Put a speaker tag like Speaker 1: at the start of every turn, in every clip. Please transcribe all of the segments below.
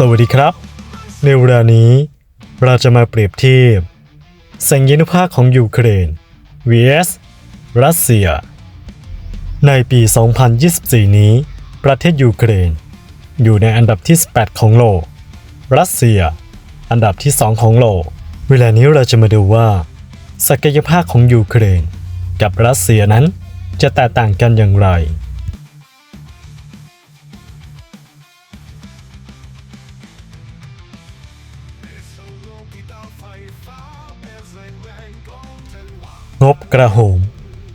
Speaker 1: สวัสดีครับ ในเวลานี้เราจะมาเปรียบเทียบสัญญานุภาคของยูเครน vs รัสเซีย ในปี 2024 นี้ ประเทศยูเครน อยู่ในอันดับที่ 18 ของโลก รัสเซีย อันดับที่ 2 ของโลก เวลานี้เราจะมาดูว่า ศักยภาพของยูเครน กับรัสเซียนั้นจะแตกต่างกันอย่างไร งบกระโหม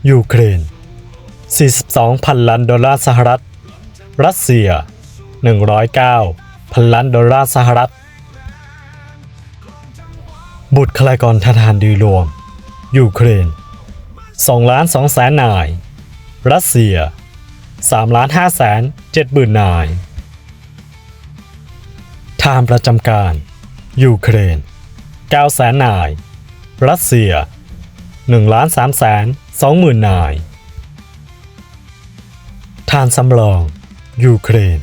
Speaker 1: ยูเครน 42พันล้านดอลลาร์สหรัฐ รัสเซีย 109 พันล้านดอลลาร์สหรัฐ บุตรคลากรทหารดีรวม ยูเครน 2 ล้าน2แสนนาย รัสเซีย 3 ล้าน5แสน7หมื่นนาย ทารประจำการ ยูเครน 9แสนนาย รัสเซีย1ล้าน3แสน2หมื่นนาย ทานสำรอง ยูเครน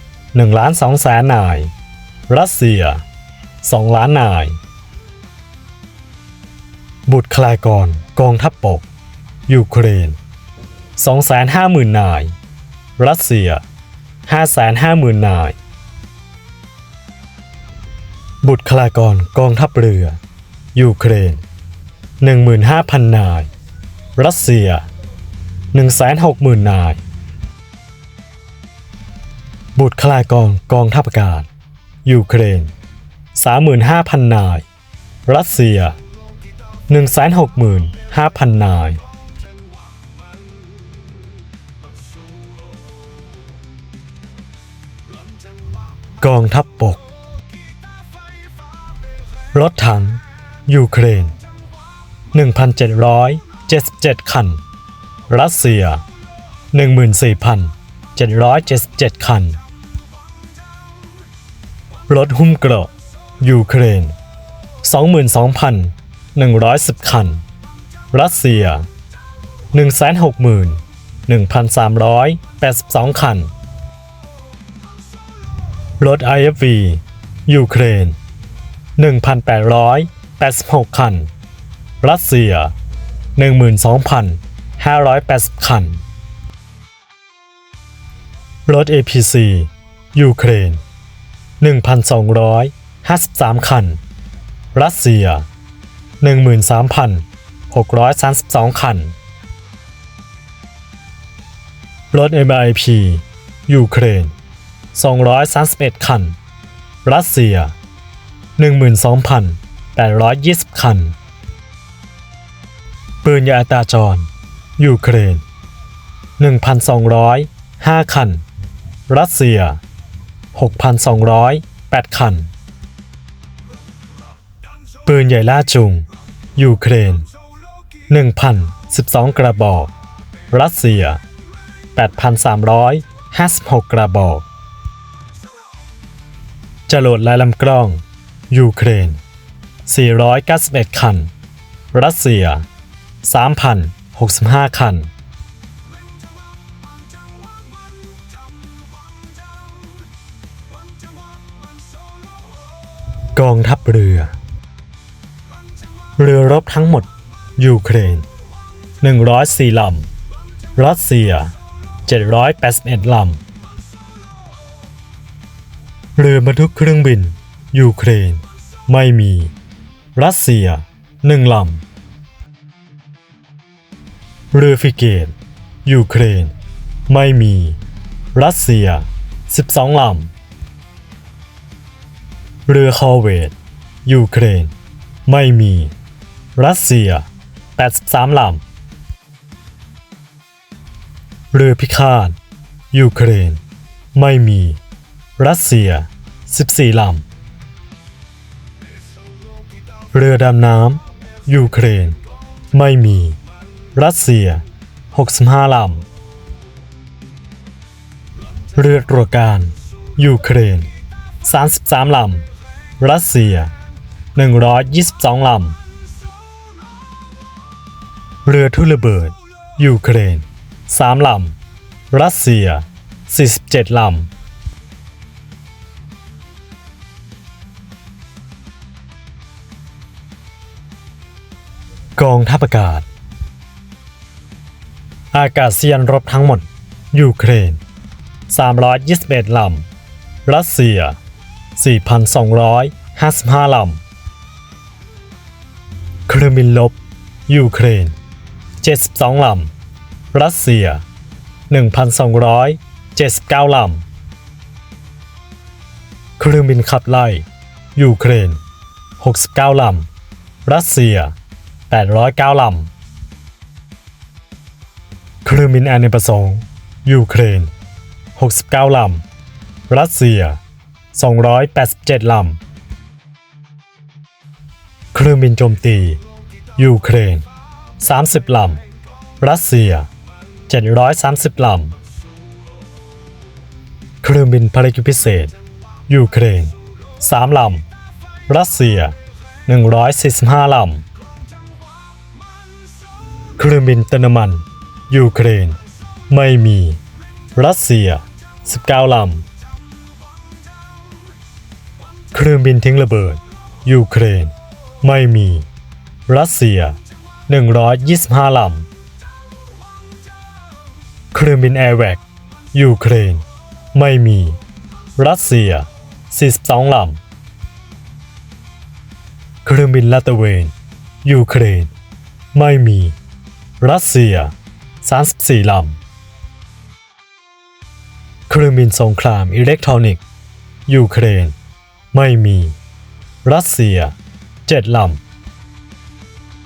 Speaker 1: 1ล้าน2แสนนาย รัสเซีย 2 ล้านนาย บุตรคลายกรกองทัพบก ยูเครน250,000 นาย รัสเซีย 550,000 นาย บุตรคลากรกองทัพเรือ ยูเครน 15,000 นาย รัสเซีย 160,000 นาย บุตรคลากองกองทัพอากาศ ยูเครน 35,000 นาย รัสเซีย 165,000 นาย กองทัพบก รถถัง ยูเครน 1,777 คัน รัสเซีย 14,777 คัน รถหุ้มเกราะ ยูเครน 22,110 คัน รัสเซีย 161,382 คัน รถ IFV ยูเครน 1,886 คัน รัสเซีย 12,580 คัน รถ APC ยูเครน 1,253 คัน รัสเซีย 13,632 คัน รถ MIP ยูเครน 231 คัน รัสเซีย 12,820 คัน ปืนยาอัตราจร ยูเครน 1,205 คัน รัสเซีย 6,208 คัน ปืนใหญ่ล่าจุง ยูเครน 1,012 กระบอก รัสเซีย 8,356 กระบอกจรวดลายลำกล้อง ยูเครน 491 คัน รัสเซีย 3,065 คัน กองทัพเรือ เรือรบทั้งหมด ยูเครน 104 ลำ รัสเซีย 781 ลำ เรือบรรทุกเครื่องบิน ยูเครน ไม่มี รัสเซีย1ลำเรือฟิเกตยูเครน ไม่มี รัสเซีย 12 ลำ เรือคอเวตยูเครน ไม่มี รัสเซีย 83 ลำ เรือพิฆาตยูเครน ไม่มี รัสเซีย 14 ลำ เรือดำน้ำยูเครน ไม่มี รัสเซีย 65 ลำ เรือตรวจการ ยูเครน 33 ลำ รัสเซีย 122 ลำ เรือทุ่ระเบิด ยูเครน 3 ลำ รัสเซีย 47 ลำ กองทัพอากาศ อากาศยานรบทั้งหมด ยูเครน 321 ลำ รัสเซีย 4,255 ลำ เครื่องบินลบ ยูเครน 72 ลำ รัสเซีย 1,279 ลำ เครื่องบินขับไล่ ยูเครน 69 ลำ รัสเซีย 809ลำเครื่องบินแอเนประสงค์ ยูเครน 69ลำรัสเซีย 287ลำเครื่องบินโจมตี ยูเครน 30ลำรัสเซีย 730ลำเครื่องบินภารกิจพิเศษ ยูเครน 3ลำรัสเซีย 145ลำ ครื่องบินเติมน้ำมัน ยูเครน ไม่มี รัสเซีย 19 ลำ เครื่องบินทิ้งระเบิด ยูเครน ไม่มี รัสเซีย 125 ลำ เครื่องบินแอร์แวกยูเครน ไม่มี รัสเซีย 42 ลำ เครื่องบินลาตเวน ยูเครน ไม่มี รัสเซีย 34 ลำ เครื่องบินสงครามอิเล็กทรอนิกส์ ยูเครน ไม่มี รัสเซีย 7 ล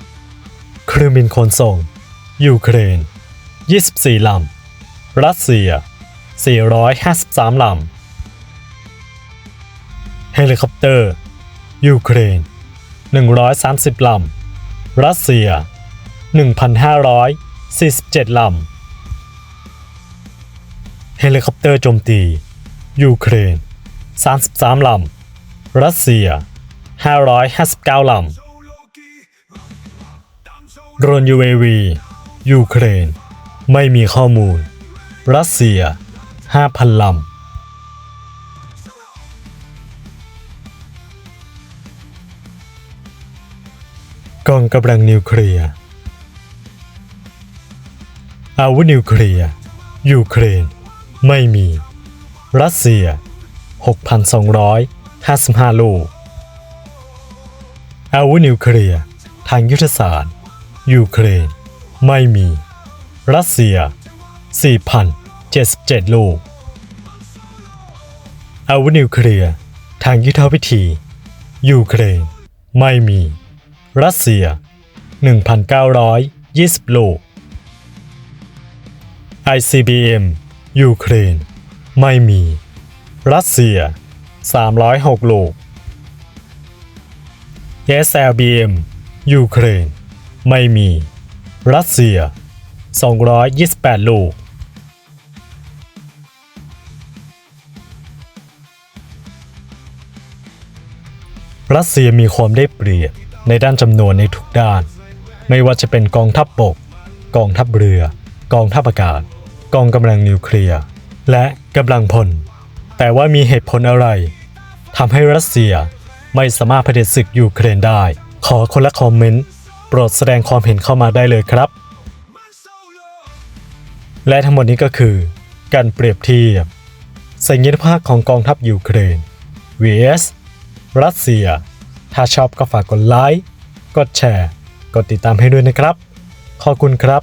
Speaker 1: ำ เครื่องบินขนส่ง ยูเครน 24 ลำ รัสเซีย 453 ลำ เฮลิคอปเตอร์ ยูเครน 130 ลำ รัสเซีย 1,547 ลำ เฮลิคอปเตอร์โจมตี ยูเครน 33 ลำ รัสเซีย 559 ลำ โดรน UAV ยูเครน ไม่มีข้อมูล รัสเซีย 5,000 ลำกองกำลังนิวเคลียร์ อาวุธนิวเคลียร์ยูเครน ไม่มี รัสเซีย 6,255 ลูก อาวุธนิวเคลียร์ทางยุทธศาสตร์ ยูเครน ไม่มี รัสเซีย 4,077 ลูก อาวุธนิวเคลียร์ทางยุทธวิธี ยูเครน ไม่มี รัสเซีย 1,920 ลูก ICBM ยูเครน ไม่มี รัสเซีย 306 ลูก SLBM ยูเครน ไม่มี รัสเซีย 228 ลูก รัสเซียมีความได้เปรียบในด้านจำนวนในทุกด้าน ไม่ว่าจะเป็นกองทัพบบก กองทัพเรือ กองทัพอากาศ กองกำลังนิวเคลียร์และกำลังพล แต่ว่ามีเหตุผลอะไรทำให้รัสเซียไม่สามารถเผด็จศึกยูเครนได้ ขอคนละคอมเมนต์ โปรดแสดงความเห็นเข้ามาได้เลยครับ และทั้งหมดนี้ก็คือ การเปรียบเทียบสัญญาภาพของกองทัพยูเครน vs รัสเซีย ถ้าชอบก็ฝากกดไลค์ กดแชร์ กดติดตามให้ด้วยนะครับ ขอบคุณครับ